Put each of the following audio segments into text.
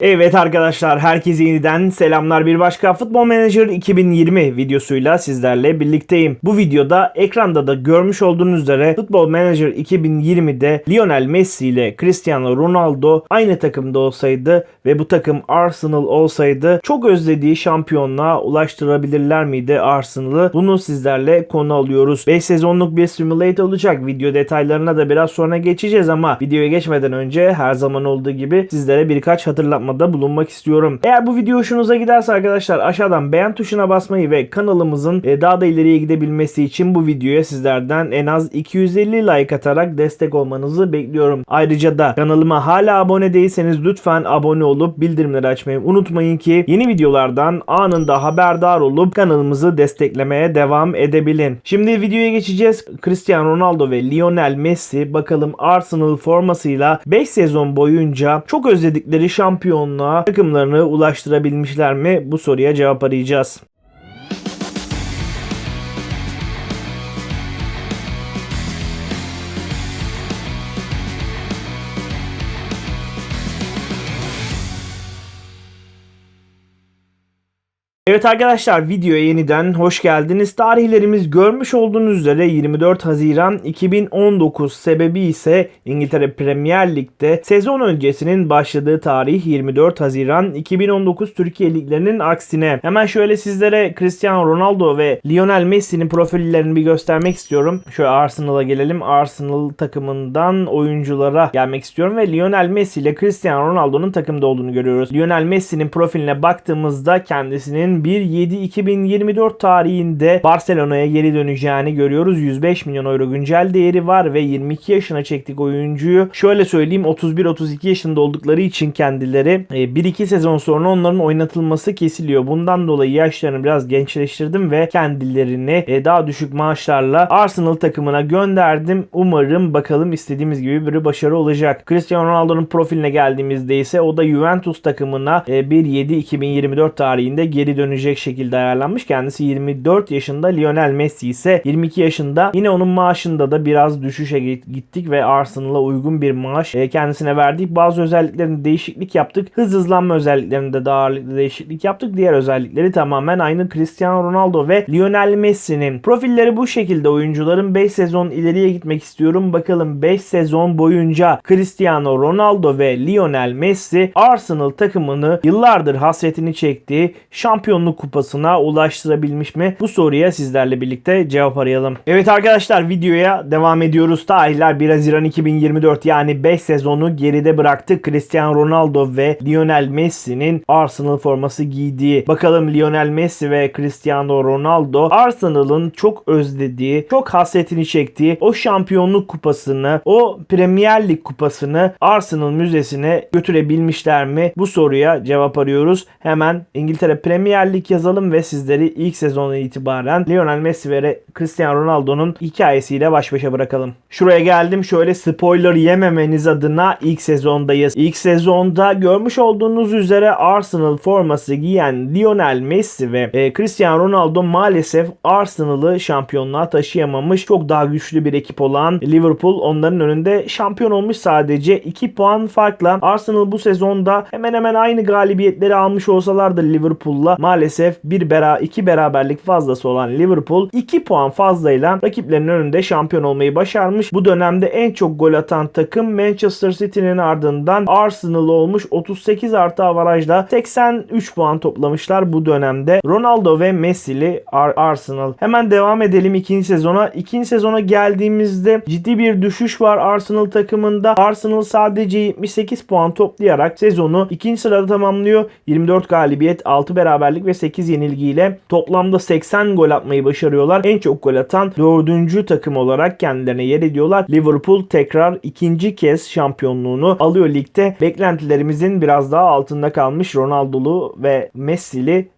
Evet arkadaşlar herkese yeniden selamlar bir başka Futbol Manager 2020 videosuyla sizlerle birlikteyim. Bu videoda ekranda da görmüş olduğunuz üzere Futbol Manager 2020'de Lionel Messi ile Cristiano Ronaldo aynı takımda olsaydı ve bu takım Arsenal olsaydı çok özlediği şampiyonluğa ulaştırabilirler miydi Arsenal'ı? Bunu sizlerle konu alıyoruz. 5 sezonluk bir simulate olacak. Video detaylarına da biraz sonra geçeceğiz ama videoya geçmeden önce her zaman olduğu gibi sizlere birkaç hatırlatmada bulunmak istiyorum. Eğer bu video hoşunuza giderse arkadaşlar aşağıdan beğen tuşuna basmayı ve kanalımızın e, daha da ileriye gidebilmesi için bu videoya sizlerden en az 250 like atarak destek olmanızı bekliyorum. Ayrıca da kanalıma hala abone değilseniz lütfen abone olup bildirimleri açmayı unutmayın ki yeni videolardan anında haberdar olup kanalımızı desteklemeye devam edebilin. Şimdi videoya geçeceğiz. Cristiano Ronaldo ve Lionel Messi bakalım Arsenal formasıyla 5 sezon boyunca çok özledikleri şampiyonluğa takımlarını ulaştırabilmişler mi? Bu soruya cevap arayacağız. Evet arkadaşlar videoya yeniden hoş geldiniz. Tarihlerimiz görmüş olduğunuz üzere 24 Haziran 2019 sebebi ise İngiltere Premier Lig'de sezon öncesinin başladığı tarih 24 Haziran 2019 Türkiye liglerinin aksine. Hemen şöyle sizlere Cristiano Ronaldo ve Lionel Messi'nin profillerini bir göstermek istiyorum. Şöyle Arsenal'a gelelim. Arsenal takımından oyunculara gelmek istiyorum ve Lionel Messi ile Cristiano Ronaldo'nun takımda olduğunu görüyoruz. Lionel Messi'nin profiline baktığımızda kendisinin 1-7-2024 tarihinde Barcelona'ya geri döneceğini görüyoruz. 105 milyon euro güncel değeri var ve 22 yaşına çektik oyuncuyu. Şöyle söyleyeyim 31-32 yaşında oldukları için kendileri 1-2 sezon sonra onların oynatılması kesiliyor. Bundan dolayı yaşlarını biraz gençleştirdim ve kendilerini e, daha düşük maaşlarla Arsenal takımına gönderdim. Umarım bakalım istediğimiz gibi bir başarı olacak. Cristiano Ronaldo'nun profiline geldiğimizde ise o da Juventus takımına 1-7-2024 tarihinde geri dönecek şekilde ayarlanmış. Kendisi 24 yaşında Lionel Messi ise 22 yaşında. Yine onun maaşında da biraz düşüşe gittik ve Arsenal'a uygun bir maaş e, kendisine verdik. Bazı özelliklerinde değişiklik yaptık. Hız hızlanma özelliklerinde daha ağırlıklı değişiklik yaptık. Diğer özellikleri tamamen aynı Cristiano Ronaldo ve Lionel Messi'nin. Profilleri bu şekilde oyuncuların 5 sezon ileriye gitmek istiyorum. Bakalım 5 sezon boyunca Cristiano Ronaldo ve Lionel Messi Arsenal takımını yıllardır hasretini çektiği şampiyonluk kupasına ulaştırabilmiş mi? Bu soruya sizlerle birlikte cevap arayalım. Evet arkadaşlar videoya devam ediyoruz. Tarihler 1 Haziran 2024 yani 5 sezonu geride bıraktık. Cristiano Ronaldo ve Lionel Messi'nin Arsenal forması giydiği. Bakalım Lionel Messi ve Cristiano Ronaldo Arsenal'ın çok özlediği, çok hasretini çektiği o şampiyonluk kupasını, o Premier Lig kupasını Arsenal müzesine götürebilmişler mi? Bu soruya cevap arıyoruz. Hemen İngiltere Premier Lig yazalım ve sizleri ilk sezonu itibaren Lionel Messi ve Cristiano Ronaldo'nun hikayesiyle baş başa bırakalım. Şuraya geldim şöyle spoiler yememeniz adına ilk sezondayız. İlk sezonda görmüş olduğunuz üzere Arsenal forması giyen Lionel Messi ve e, Cristiano Ronaldo maalesef Arsenal'ı şampiyonluğa taşıyamamış. Çok daha güçlü bir ekip olan Liverpool onların önünde şampiyon olmuş sadece 2 puan farkla. Arsenal bu sezonda hemen hemen aynı galibiyetleri almış olsalar da Liverpool'la maalesef bir bera iki beraberlik fazlası olan Liverpool 2 puan fazlayla rakiplerinin önünde şampiyon olmayı başarmış. Bu dönemde en çok gol atan takım Manchester City'nin ardından Arsenal olmuş. 38 artı avarajla 83 puan toplamışlar bu dönemde. Ronaldo ve Messi'li Ar- Arsenal. Hemen devam edelim ikinci sezona. İkinci sezona geldiğimizde ciddi bir düşüş var Arsenal takımında. Arsenal sadece 78 puan toplayarak sezonu ikinci sırada tamamlıyor. 24 galibiyet, 6 beraberlik ve 8 yenilgiyle toplamda 80 gol atmayı başarıyorlar. En çok gol atan 4. takım olarak kendilerine yer ediyorlar. Liverpool tekrar ikinci kez şampiyonluğunu alıyor ligde. Beklentilerimizin biraz daha altında kalmış Ronaldo'lu ve Messi'li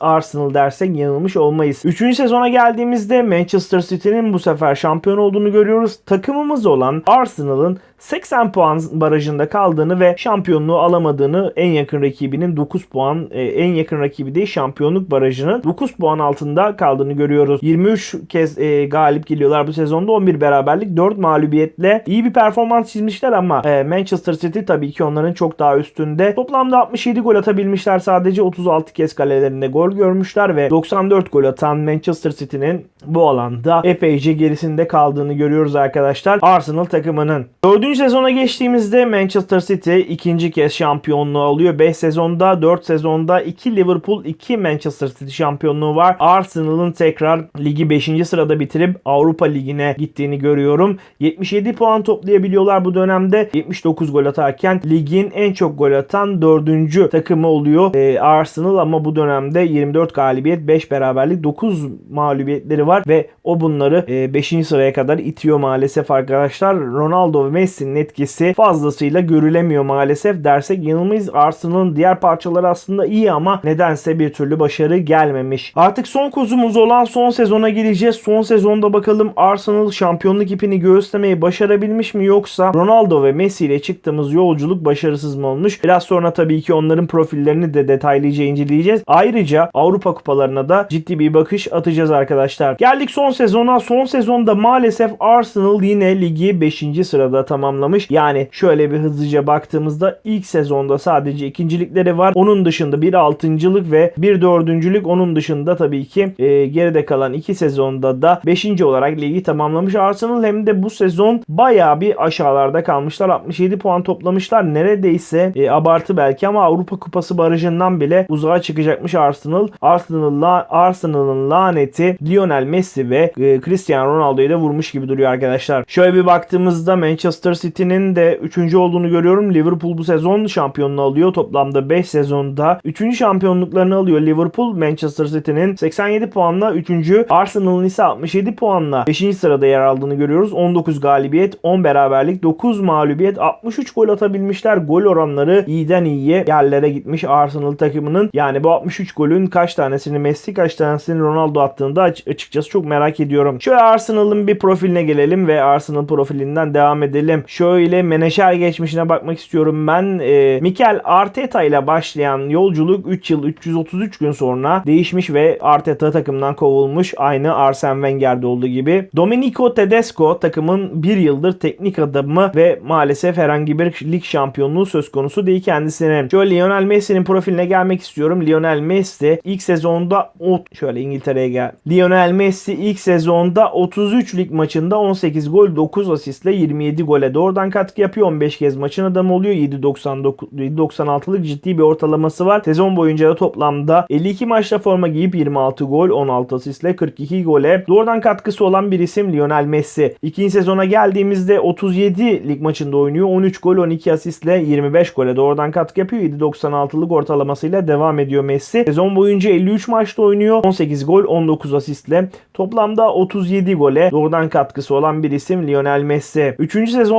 Arsenal dersek yanılmış olmayız. Üçüncü sezona geldiğimizde Manchester City'nin bu sefer şampiyon olduğunu görüyoruz. Takımımız olan Arsenal'ın 80 puan barajında kaldığını ve şampiyonluğu alamadığını en yakın rakibinin 9 puan e, en yakın rakibi değil şampiyonluk barajının 9 puan altında kaldığını görüyoruz. 23 kez e, galip geliyorlar bu sezonda 11 beraberlik 4 mağlubiyetle iyi bir performans çizmişler ama e, Manchester City tabii ki onların çok daha üstünde. Toplamda 67 gol atabilmişler sadece 36 kez kalelerinde gol görmüşler ve 94 gol atan Manchester City'nin bu alanda epeyce gerisinde kaldığını görüyoruz arkadaşlar. Arsenal takımının. Dördüncü sezona geçtiğimizde Manchester City ikinci kez şampiyonluğu alıyor. 5 sezonda 4 sezonda 2 Liverpool 2 Manchester City şampiyonluğu var. Arsenal'ın tekrar ligi 5. sırada bitirip Avrupa Ligi'ne gittiğini görüyorum. 77 puan toplayabiliyorlar bu dönemde. 79 gol atarken ligin en çok gol atan 4. takımı oluyor ee, Arsenal ama bu dönemde 24 galibiyet 5 beraberlik 9 mağlubiyetleri var ve o bunları 5. sıraya kadar itiyor maalesef arkadaşlar. Ronaldo ve Messi'nin etkisi fazlasıyla görülemiyor maalesef dersek yanılmayız. Arsenal'ın diğer parçaları aslında iyi ama nedense bir türlü başarı gelmemiş. Artık son kozumuz olan son sezona gireceğiz. Son sezonda bakalım Arsenal şampiyonluk ipini göğüslemeyi başarabilmiş mi yoksa Ronaldo ve Messi ile çıktığımız yolculuk başarısız mı olmuş? Biraz sonra tabii ki onların profillerini de detaylıca inceleyeceğiz. Ayrıca Avrupa kupalarına da ciddi bir bakış atacağız arkadaşlar. Geldik son sezona. Son sezonda maalesef Arsenal yine ligi 5. sırada tamamlamış. Yani şöyle bir hızlıca baktığımızda ilk sezonda sadece ikincilikleri var. Onun dışında bir altıncılık ve bir dördüncülük. Onun dışında tabii ki e, geride kalan iki sezonda da 5. olarak ligi tamamlamış Arsenal. Hem de bu sezon bayağı bir aşağılarda kalmışlar. 67 puan toplamışlar. Neredeyse e, abartı belki ama Avrupa Kupası barajından bile uzağa çıkacakmış Arsenal. Arsenal'ın Arsenal'ın laneti Lionel Messi ve e, Cristiano Ronaldo'yu da vurmuş gibi duruyor arkadaşlar. Şöyle bir baktığımızda Manchester City'nin de 3. olduğunu görüyorum. Liverpool bu sezon şampiyonluğu alıyor. Toplamda 5 sezonda 3. şampiyonluklarını alıyor Liverpool. Manchester City'nin 87 puanla 3. Arsenal'ın ise 67 puanla 5. sırada yer aldığını görüyoruz. 19 galibiyet, 10 beraberlik, 9 mağlubiyet, 63 gol atabilmişler. Gol oranları iyiden iyiye yerlere gitmiş Arsenal takımının. Yani bu 63 golün kaç tanesini Messi, kaç tanesini Ronaldo attığında açıkçası çok merak ediyorum. Şöyle Arsenal'ın bir profiline gelelim ve Arsenal profilinden devam edelim. Şöyle menajer geçmişine bakmak istiyorum ben. E, Mikel Arteta ile başlayan yolculuk 3 yıl 333 gün sonra değişmiş ve Arteta takımdan kovulmuş. Aynı Arsene Wenger'de olduğu gibi. Domenico Tedesco takımın bir yıldır teknik adamı ve maalesef herhangi bir lig şampiyonluğu söz konusu değil kendisine. Şöyle Lionel Messi'nin profiline gelmek istiyorum. Lionel Messi ilk sezonda o şöyle İngiltere'ye gel. Lionel Messi ilk sezonda 33 lig maçında 18 gol 9 asistle 27 gole doğrudan katkı yapıyor. 15 kez maçın adamı oluyor. 7.96'lık ciddi bir ortalaması var. Sezon boyunca da toplamda 52 maçta forma giyip 26 gol 16 asistle 42 gole doğrudan katkısı olan bir isim Lionel Messi. İkinci sezona geldiğimizde 37 lig maçında oynuyor. 13 gol 12 asistle 25 gole doğrudan katkı yapıyor. 7.96'lık ortalamasıyla devam ediyor Messi. Sezon boyunca 53 maçta oynuyor. 18 gol 19 asistle toplamda 37 gole doğrudan katkısı olan bir isim Lionel Messi. 3.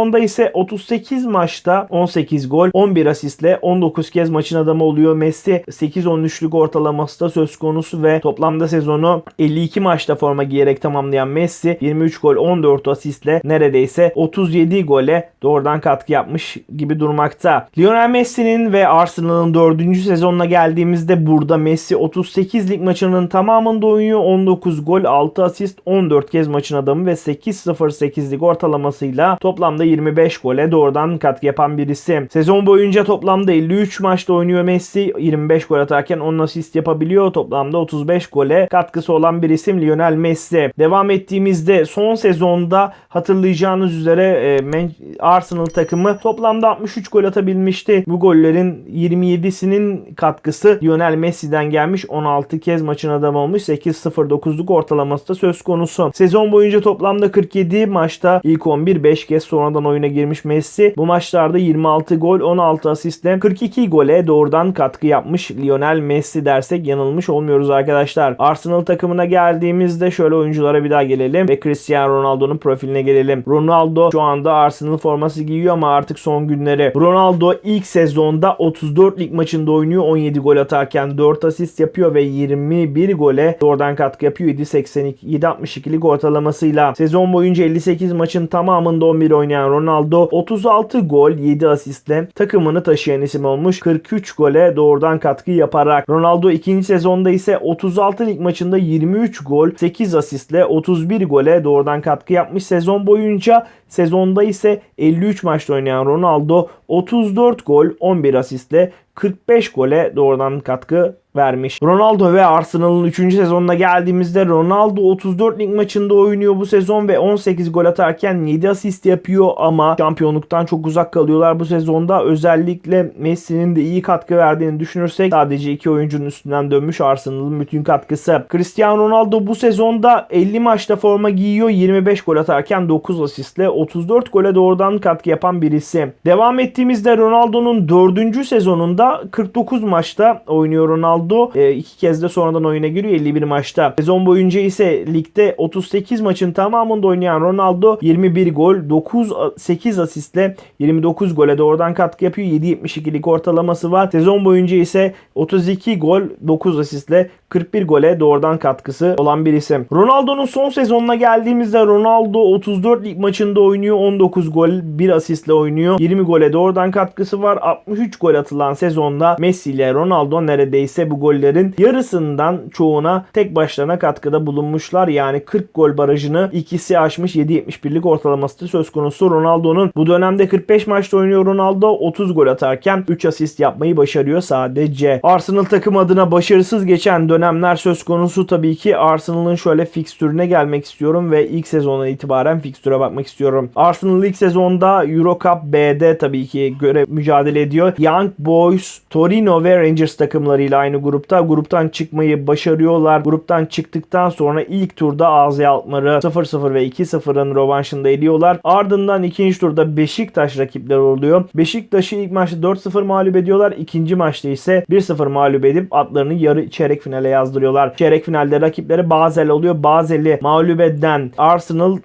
sezonda ise 38 maçta 18 gol 11 asistle 19 kez maçın adamı oluyor Messi. 8-13'lük ortalaması da söz konusu ve toplamda sezonu 52 maçta forma giyerek tamamlayan Messi 23 gol 14 asistle neredeyse 37 gole doğrudan katkı yapmış gibi durmakta. Lionel Messi'nin ve Arsenal'ın 4. sezonuna geldiğimizde burada Messi 38 lig maçının tamamında oynuyor. 19 gol 6 asist 14 kez maçın adamı ve 8-0-8'lik ortalamasıyla toplamda 25 gole doğrudan katkı yapan bir isim. Sezon boyunca toplamda 53 maçta oynuyor Messi. 25 gol atarken 10 asist yapabiliyor. Toplamda 35 gole katkısı olan bir isim Lionel Messi. Devam ettiğimizde son sezonda hatırlayacağınız üzere e, Arsenal takımı toplamda 63 gol atabilmişti. Bu gollerin 27'sinin katkısı Lionel Messi'den gelmiş. 16 kez maçın adamı olmuş. 8-0-9'luk ortalaması da söz konusu. Sezon boyunca toplamda 47 maçta ilk 11 5 kez sonradan oyuna girmiş Messi. Bu maçlarda 26 gol 16 asistle 42 gole doğrudan katkı yapmış Lionel Messi dersek yanılmış olmuyoruz arkadaşlar. Arsenal takımına geldiğimizde şöyle oyunculara bir daha gelelim ve Cristiano Ronaldo'nun profiline gelelim. Ronaldo şu anda Arsenal forması giyiyor ama artık son günleri. Ronaldo ilk sezonda 34 lig maçında oynuyor. 17 gol atarken 4 asist yapıyor ve 21 gole doğrudan katkı yapıyor. 7.82 7.62'lik ortalamasıyla. Sezon boyunca 58 maçın tamamında 11 oynayan Ronaldo 36 gol 7 asistle takımını taşıyan isim olmuş. 43 gole doğrudan katkı yaparak. Ronaldo ikinci sezonda ise 36 lig maçında 23 gol 8 asistle 31 gole doğrudan katkı yapmış. Sezon boyunca sezonda ise 53 maçta oynayan Ronaldo 34 gol 11 asistle 45 gole doğrudan katkı vermiş. Ronaldo ve Arsenal'ın 3. sezonuna geldiğimizde Ronaldo 34 lig maçında oynuyor bu sezon ve 18 gol atarken 7 asist yapıyor ama şampiyonluktan çok uzak kalıyorlar bu sezonda. Özellikle Messi'nin de iyi katkı verdiğini düşünürsek sadece iki oyuncunun üstünden dönmüş Arsenal'ın bütün katkısı. Cristiano Ronaldo bu sezonda 50 maçta forma giyiyor. 25 gol atarken 9 asistle 34 gole doğrudan katkı yapan birisi. Devam ettiğimizde Ronaldo'nun 4. sezonunda 49 maçta oynuyor Ronaldo. E, iki kez de sonradan oyuna giriyor 51 maçta. Sezon boyunca ise ligde 38 maçın tamamında oynayan Ronaldo 21 gol, 9 8 asistle 29 gole doğrudan katkı yapıyor. 7.72'lik ortalaması var. Sezon boyunca ise 32 gol, 9 asistle 41 gole doğrudan katkısı olan bir isim. Ronaldo'nun son sezonuna geldiğimizde Ronaldo 34 lig maçında oynuyor. 19 gol, 1 asistle oynuyor. 20 gole doğrudan katkısı var. 63 gol atılan sezonda Messi ile Ronaldo neredeyse bu gollerin yarısından çoğuna tek başlarına katkıda bulunmuşlar. Yani 40 gol barajını ikisi aşmış 7.71'lik ortalaması söz konusu. Ronaldo'nun bu dönemde 45 maçta oynuyor Ronaldo. 30 gol atarken 3 asist yapmayı başarıyor sadece. Arsenal takım adına başarısız geçen dönemler söz konusu tabii ki Arsenal'ın şöyle fikstürüne gelmek istiyorum ve ilk sezondan itibaren fikstüre bakmak istiyorum. Arsenal ilk sezonda Euro Cup B'de tabii ki göre mücadele ediyor. Young Boys, Torino ve Rangers takımlarıyla aynı grupta. Gruptan çıkmayı başarıyorlar. Gruptan çıktıktan sonra ilk turda AZ Alkmaar'ı 0-0 ve 2-0'ın rövanşında ediyorlar. Ardından ikinci turda Beşiktaş rakipleri oluyor. Beşiktaş'ı ilk maçta 4-0 mağlup ediyorlar. İkinci maçta ise 1-0 mağlup edip atlarını yarı çeyrek finale yazdırıyorlar. Çeyrek finalde rakipleri Basel oluyor. Basel'i mağlup eden Arsenal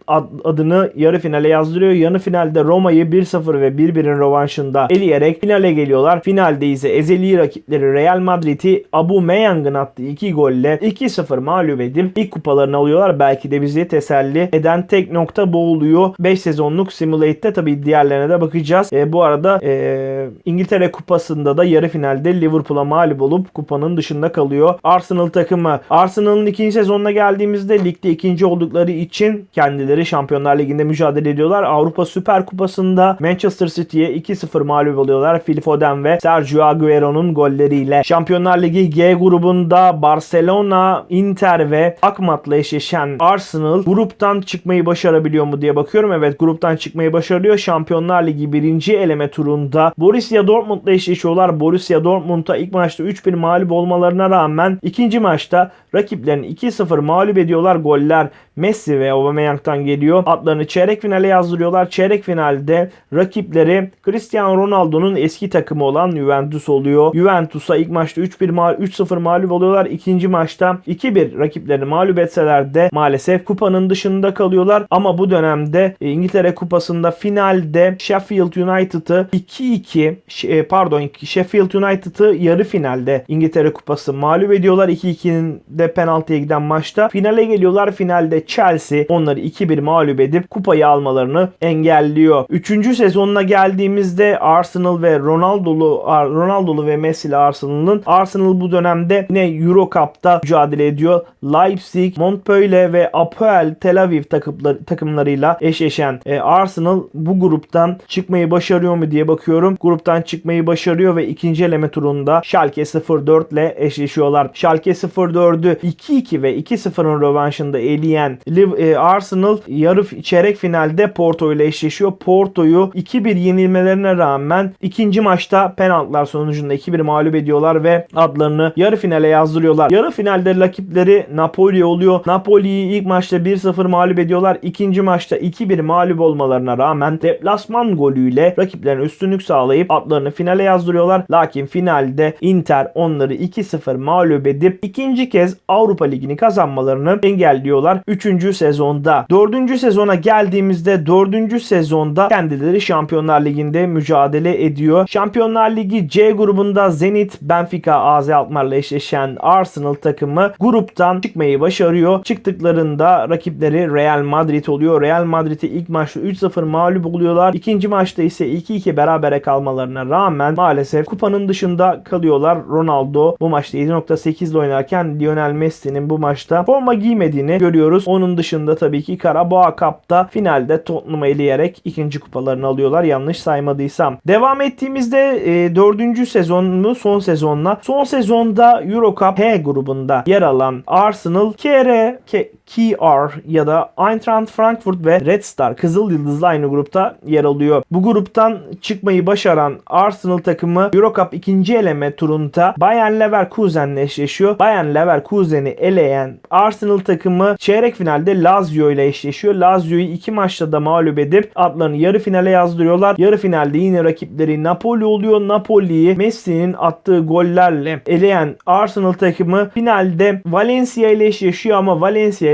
adını yarı finale yazdırıyor. Yarı finalde Roma'yı 1-0 ve 1-1'in rövanşında eleyerek finale geliyorlar. Finalde ise ezeli rakipleri Real Madrid'i Abu Meyang'ın attığı 2 golle 2-0 mağlup edip ilk kupalarını alıyorlar. Belki de bizi teselli eden tek nokta bu oluyor. 5 sezonluk Simulate'de tabii diğerlerine de bakacağız. E, bu arada e, İngiltere Kupası'nda da yarı finalde Liverpool'a mağlup olup kupanın dışında kalıyor. Arsenal takımı. Arsenal'ın ikinci sezonuna geldiğimizde ligde ikinci oldukları için kendileri Şampiyonlar Ligi'nde mücadele ediyorlar. Avrupa Süper Kupası'nda Manchester City'ye 2-0 mağlup oluyorlar. Phil Foden ve Sergio Agüero'nun golleriyle. Şampiyonlar Ligi G grubunda Barcelona, Inter ve Akmat'la eşleşen Arsenal gruptan çıkmayı başarabiliyor mu diye bakıyorum. Evet gruptan çıkmayı başarıyor. Şampiyonlar Ligi birinci eleme turunda Borussia Dortmund'la eşleşiyorlar. Borussia Dortmund'a ilk maçta 3-1 mağlup olmalarına rağmen ikinci maçta rakiplerini 2-0 mağlup ediyorlar. Goller Messi ve Aubameyang'dan geliyor. Atlarını çeyrek finale yazdırıyorlar. Çeyrek finalde rakipleri Cristiano Ronaldo'nun eski takımı olan Juventus oluyor. Juventus'a ilk maçta 3-1 mağlup 3-0 mağlup oluyorlar. İkinci maçta 2-1 rakiplerini mağlup etseler de maalesef kupanın dışında kalıyorlar. Ama bu dönemde e, İngiltere Kupası'nda finalde Sheffield United'ı 2-2 pardon Sheffield United'ı yarı finalde İngiltere Kupası mağlup ediyorlar. 2-2'nin de penaltıya giden maçta. Finale geliyorlar. Finalde Chelsea onları 2-1 mağlup edip kupayı almalarını engelliyor. Üçüncü sezonuna geldiğimizde Arsenal ve Ronaldo'lu Ronaldo'lu ve Messi'li Arsenal'ın Arsenal bu dönemde yine Euro Cup'ta mücadele ediyor. Leipzig, Montpellier ve Apoel Tel Aviv takımları, takımlarıyla eşleşen e, Arsenal bu gruptan çıkmayı başarıyor mu diye bakıyorum. Gruptan çıkmayı başarıyor ve ikinci eleme turunda Schalke 04 ile eşleşiyorlar. Schalke 04'ü 2-2 ve 2-0'ın rövanşında eleyen e, Arsenal yarı çeyrek finalde Porto ile eşleşiyor. Porto'yu 2-1 yenilmelerine rağmen ikinci maçta penaltılar sonucunda 2-1 mağlup ediyorlar ve adlarını yarı finale yazdırıyorlar. Yarı finalde rakipleri Napoli oluyor. Napoli'yi ilk maçta 1-0 mağlup ediyorlar. İkinci maçta 2-1 mağlup olmalarına rağmen deplasman golüyle rakiplerine üstünlük sağlayıp adlarını finale yazdırıyorlar. Lakin finalde Inter onları 2-0 mağlup edip ikinci kez Avrupa Ligi'ni kazanmalarını engelliyorlar. 3. sezonda. 4. sezona geldiğimizde 4. sezonda kendileri Şampiyonlar Ligi'nde mücadele ediyor. Şampiyonlar Ligi C grubunda Zenit, Benfica, AZ Alkmaar'la eşleşen Arsenal takımı gruptan çıkmayı başarıyor. Çıktıklarında rakipleri Real Madrid oluyor. Real Madrid'i ilk maçta 3-0 mağlup oluyorlar. İkinci maçta ise 2-2 berabere kalmalarına rağmen maalesef kupanın dışında kalıyorlar. Ronaldo bu maçta 7.8 ile oynarken Lionel Messi'nin bu maçta forma giymediğini görüyoruz. Onun dışında tabii ki Karabağ Cup'ta finalde Tottenham'ı eleyerek ikinci kupalarını alıyorlar yanlış saymadıysam. Devam ettiğimizde e, dördüncü sezon son sezonla son sezonda Euro Cup H grubunda yer alan Arsenal KR, K- KR ya da Eintracht Frankfurt ve Red Star Kızıl Yıldız'la aynı grupta yer alıyor. Bu gruptan çıkmayı başaran Arsenal takımı Euro Cup ikinci eleme turunda Bayern Leverkusen'le eşleşiyor. Bayern Leverkusen'i eleyen Arsenal takımı çeyrek finalde Lazio ile eşleşiyor. Lazio'yu iki maçta da mağlup edip adlarını yarı finale yazdırıyorlar. Yarı finalde yine rakipleri Napoli oluyor. Napoli'yi Messi'nin attığı gollerle eleyen Arsenal takımı finalde Valencia ile eşleşiyor ama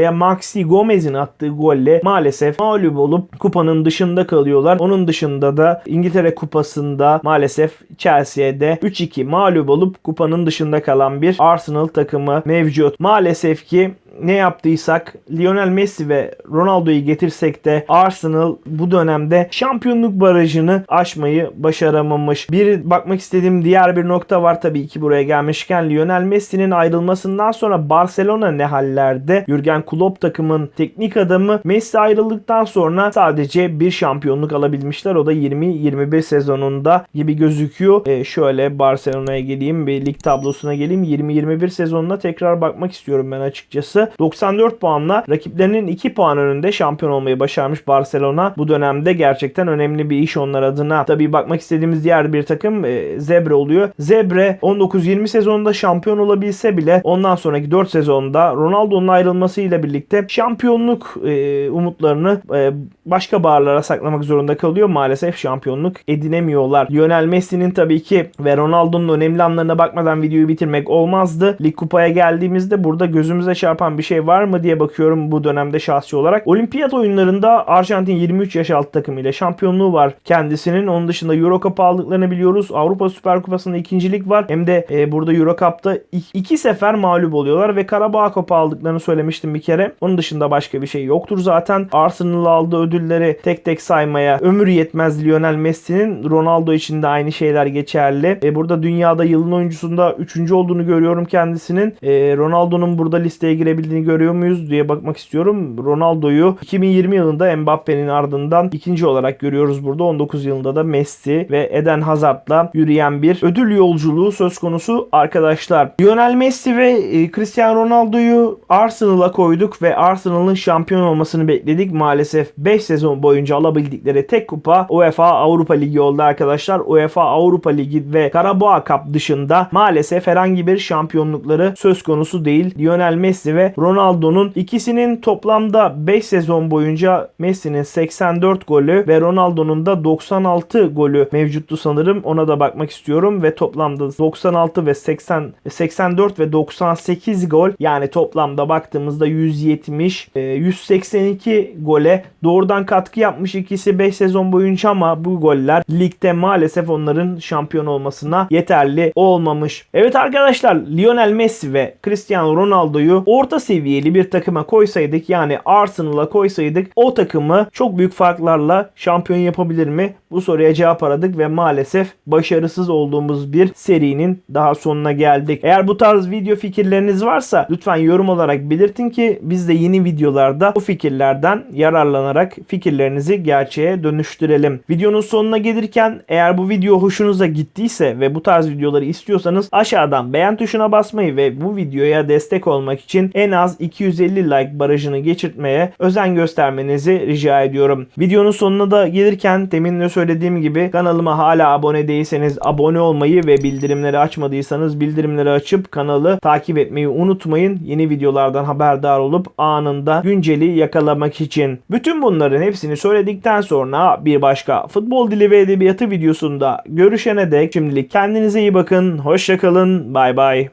Valencia'ya Maxi Gomez'in attığı golle maalesef mağlup olup kupanın dışında kalıyorlar. Onun dışında da İngiltere Kupası'nda maalesef Chelsea'de 3-2 mağlup olup kupanın dışında kalan bir Arsenal takımı mevcut. Maalesef ki ne yaptıysak Lionel Messi ve Ronaldo'yu getirsek de Arsenal bu dönemde şampiyonluk barajını aşmayı başaramamış. Bir bakmak istediğim diğer bir nokta var tabii ki buraya gelmişken Lionel Messi'nin ayrılmasından sonra Barcelona ne hallerde? Jurgen Klopp takımın teknik adamı Messi ayrıldıktan sonra sadece bir şampiyonluk alabilmişler. O da 20-21 sezonunda gibi gözüküyor. E, şöyle Barcelona'ya geleyim bir lig tablosuna geleyim. 20-21 sezonuna tekrar bakmak istiyorum ben açıkçası. 94 puanla rakiplerinin 2 puan önünde şampiyon olmayı başarmış Barcelona. Bu dönemde gerçekten önemli bir iş onlar adına. Tabii bakmak istediğimiz diğer bir takım e, Zebre oluyor. Zebre 19-20 sezonunda şampiyon olabilse bile ondan sonraki 4 sezonda Ronaldo'nun ayrılmasıyla birlikte şampiyonluk e, umutlarını e, başka bağırlara saklamak zorunda kalıyor. Maalesef şampiyonluk edinemiyorlar. Lionel Messi'nin tabii ki ve Ronaldo'nun önemli anlarına bakmadan videoyu bitirmek olmazdı. Lig kupaya geldiğimizde burada gözümüze çarpan bir şey var mı diye bakıyorum bu dönemde şahsi olarak. Olimpiyat oyunlarında Arjantin 23 yaş altı takımıyla şampiyonluğu var kendisinin. Onun dışında Euro Cup aldıklarını biliyoruz. Avrupa Süper Kupası'nda ikincilik var. Hem de e, burada Euro Cup'ta iki, sefer mağlup oluyorlar ve Karabağ Kupası aldıklarını söylemiştim bir kere. Onun dışında başka bir şey yoktur zaten. Arsenal aldığı ödülleri tek tek saymaya ömür yetmez Lionel Messi'nin. Ronaldo için de aynı şeyler geçerli. E, burada dünyada yılın oyuncusunda 3. olduğunu görüyorum kendisinin. E, Ronaldo'nun burada listeye girebildiğini görüyor muyuz diye bakmak istiyorum. Ronaldo'yu 2020 yılında Mbappe'nin ardından ikinci olarak görüyoruz burada. 19 yılında da Messi ve Eden Hazard'la yürüyen bir ödül yolculuğu söz konusu arkadaşlar. Lionel Messi ve e, Cristiano Ronaldo'yu Arsenal'a koyduk ve Arsenal'ın şampiyon olmasını bekledik. Maalesef 5 sezon boyunca alabildikleri tek kupa UEFA Avrupa Ligi oldu arkadaşlar. UEFA Avrupa Ligi ve Karabağ Cup dışında maalesef herhangi bir şampiyonlukları söz konusu değil. Lionel Messi ve Ronaldo'nun ikisinin toplamda 5 sezon boyunca Messi'nin 84 golü ve Ronaldo'nun da 96 golü mevcuttu sanırım. Ona da bakmak istiyorum ve toplamda 96 ve 80 84 ve 98 gol yani toplamda baktığımızda 170 e, 182 gole doğrudan katkı yapmış ikisi 5 sezon boyunca ama bu goller ligde maalesef onların şampiyon olmasına yeterli olmamış. Evet arkadaşlar Lionel Messi ve Cristiano Ronaldo'yu orta seviyeli bir takıma koysaydık yani Arsenal'a koysaydık o takımı çok büyük farklarla şampiyon yapabilir mi? Bu soruya cevap aradık ve maalesef başarısız olduğumuz bir serinin daha sonuna geldik. Eğer bu tarz video fikirleriniz varsa lütfen yorum olarak belirtin ki biz de yeni videolarda bu fikirlerden yararlanarak fikirlerinizi gerçeğe dönüştürelim. Videonun sonuna gelirken eğer bu video hoşunuza gittiyse ve bu tarz videoları istiyorsanız aşağıdan beğen tuşuna basmayı ve bu videoya destek olmak için en az 250 like barajını geçirtmeye özen göstermenizi rica ediyorum. Videonun sonuna da gelirken demin de söylediğim gibi kanalıma hala abone değilseniz abone olmayı ve bildirimleri açmadıysanız bildirimleri açıp kanalı takip etmeyi unutmayın. Yeni videolardan haberdar olup anında günceli yakalamak için. Bütün bunların hepsini söyledikten sonra bir başka futbol dili ve edebiyatı videosunda görüşene dek şimdilik kendinize iyi bakın. Hoşçakalın. Bay bay.